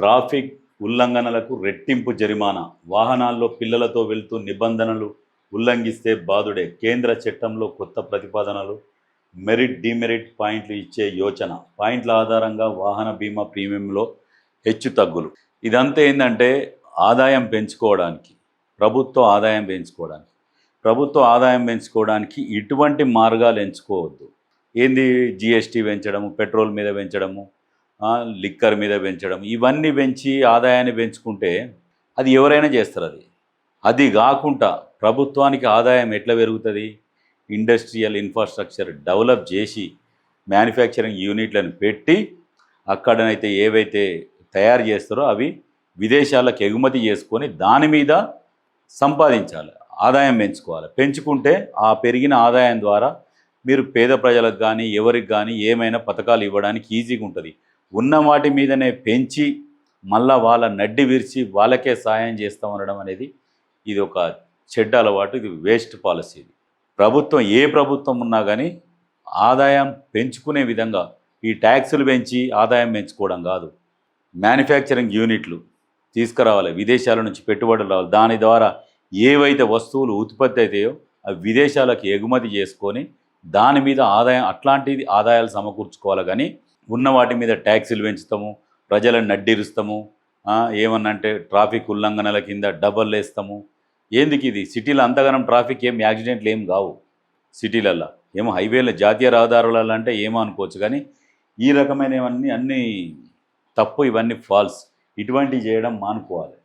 Traffic ఉల్లంఘనలకు రెట్టింపు జరిమానా. వాహనాల్లో పిల్లలతో వెళ్తూ నిబంధనలు ఉల్లంఘిస్తే బాధుడే. కేంద్ర చట్టంలో కొత్త ప్రతిపాదనలు మెరిట్ డిమెరిట్ పాయింట్లు ఇచ్చే యోచన. పాయింట్ల ఆధారంగా వాహన బీమా ప్రీమియంలో హెచ్చు తగ్గులు. ఇదంతా ఏంటంటే ఆదాయం పెంచుకోవడానికి ప్రభుత్వ ఆదాయం పెంచుకోవడానికి. ప్రభుత్వ ఆదాయం పెంచుకోవడానికి ఇటువంటి మార్గాలు ఎంచుకోవద్దు. ఏంది? జిఎస్టీ పెంచడము పెట్రోల్ మీద పెంచడము లిక్కర్ మీద పెంచడం ఇవన్నీ పెంచి ఆదాయాన్ని పెంచుకుంటే అది ఎవరైనా చేస్తారు అది. అది కాకుండా ప్రభుత్వానికి ఆదాయం ఎట్లా పెరుగుతుంది? ఇండస్ట్రియల్ ఇన్ఫ్రాస్ట్రక్చర్ డెవలప్ చేసి మ్యానుఫ్యాక్చరింగ్ యూనిట్లను పెట్టి అక్కడనైతే ఏవైతే తయారు చేస్తారో అవి విదేశాలకు ఎగుమతి చేసుకొని దాని మీద సంపాదించాలి ఆదాయం పెంచుకోవాలి. పెంచుకుంటే ఆ పెరిగిన ఆదాయం ద్వారా మీరు పేద ప్రజలకు కానీ ఎవరికి కానీ ఏమైనా పథకాలు ఇవ్వడానికి ఈజీగా ఉంటుంది. ఉన్న వాటి మీదనే పెంచి మళ్ళా వాళ్ళ నడ్డి విరిచి వాళ్ళకే సాయం చేస్తూ ఉండడం అనేది ఇది ఒక చెడ్డ అలవాటు ఇది వేస్ట్ పాలసీ ఇది. ప్రభుత్వం ఏ ప్రభుత్వం ఉన్నా కానీ ఆదాయం పెంచుకునే విధంగా ఈ ట్యాక్సులు పెంచి ఆదాయం పెంచుకోవడం కాదు. మ్యానుఫ్యాక్చరింగ్ యూనిట్లు తీసుకురావాలి విదేశాల నుంచి పెట్టుబడులు రావాలి. దాని ద్వారా ఏవైతే వస్తువులు ఉత్పత్తి అవుతాయో అవి విదేశాలకు ఎగుమతి చేసుకొని దాని మీద ఆదాయం అట్లాంటిది ఆదాయాలు సమకూర్చుకోవాలి కానీ ఉన్న వాటి మీద ట్యాక్సీలు పెంచుతాము ప్రజలను నడ్డిరుస్తాము ఏమన్నా ఏమన్నంటే ట్రాఫిక్ ఉల్లంఘనల కింద డబల్ వేస్తాము. ఎందుకు ఇది? సిటీలో అంతగానం ట్రాఫిక్ ఏం యాక్సిడెంట్లు ఏం కావు. సిటీలల్లో ఏమో హైవేల జాతీయ రహదారులలో అంటే ఏమో అనుకోవచ్చు కానీ ఈ రకమైనవన్నీ అన్నీ తప్పు ఇవన్నీ ఫాల్స్. ఇటువంటివి చేయడం మానుకోవాలి.